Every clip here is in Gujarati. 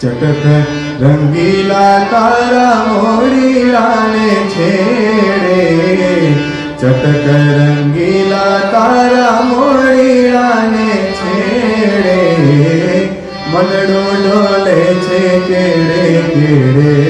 ચટક રંગીલા તારા મોડીલાને છેડે. ચટક રંગીલા તારા મોડીલાને છેડે. મનડો ડોલે છે કેડે કેડે.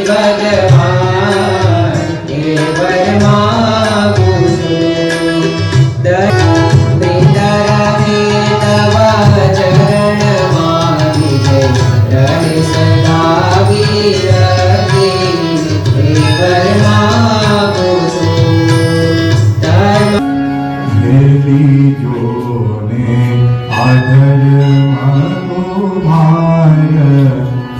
ભગવાન દેવર માગું છું પિતરાને તવા ચરણમાં વિજય રહે સદા વિરતી દેવર માગું છું ધર્મ જોને આધર ભાર સદુણો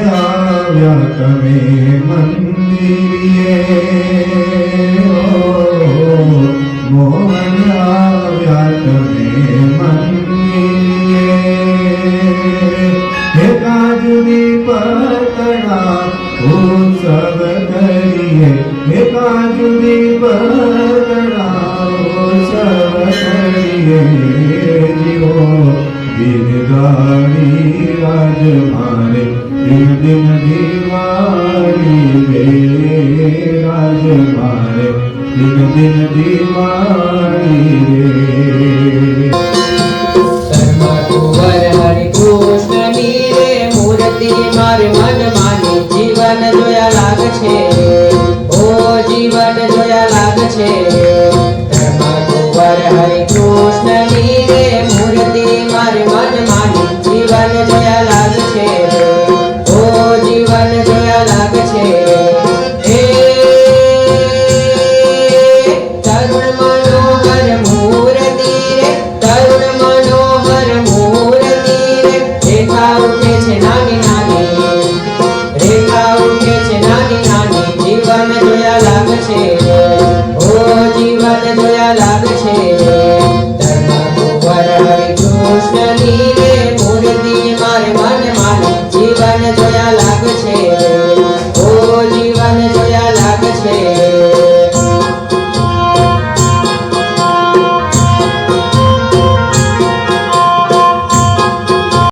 આવ્યા તમે મંદિરે મારે મન માની જોયા લાગ છે ઓ જીવન જોયા લાગ છે કૃષ્ણ